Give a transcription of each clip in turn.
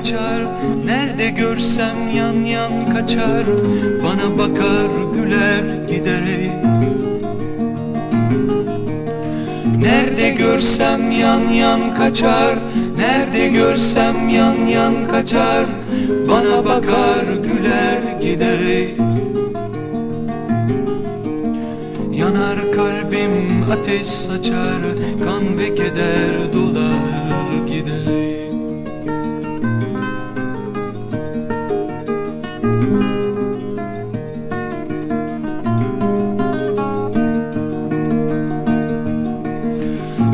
kaçar. Nerede görsem yan yan kaçar. Bana bakar güler giderek. Nerede görsem yan yan kaçar. Nerede görsem yan yan kaçar. Bana bakar güler giderek. Yanar kalbim ateş saçar. Kan ve keder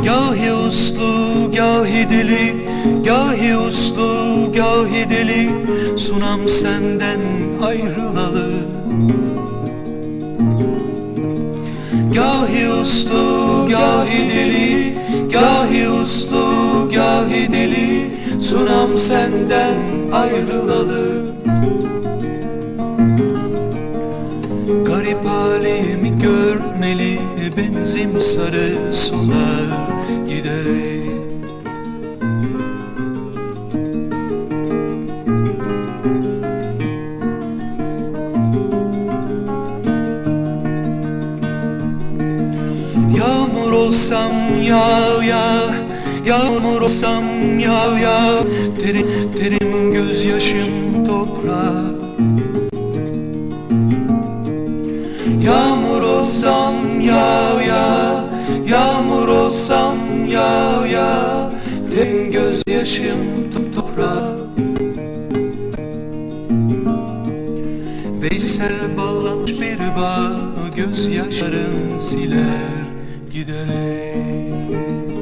Gahi uslu, gahi deli, gahi uslu, gahi deli Sunam senden ayrılalı. Gahi uslu, gahi deli, gahi uslu, gahi deli Sunam senden ayrılalı. Garip halimi görmeli Benzim sarı solar giderek Yağmur olsam yağ yağ Yağmur olsam yağ yağ Terim, terim gözyaşım toprağa. Yağmur olsam yağ yağ Yağmur olsam yağ yağ Terim gözyaşım top toprağa Veysel bağlamış bir bağ Gözyaşlarım siler giderek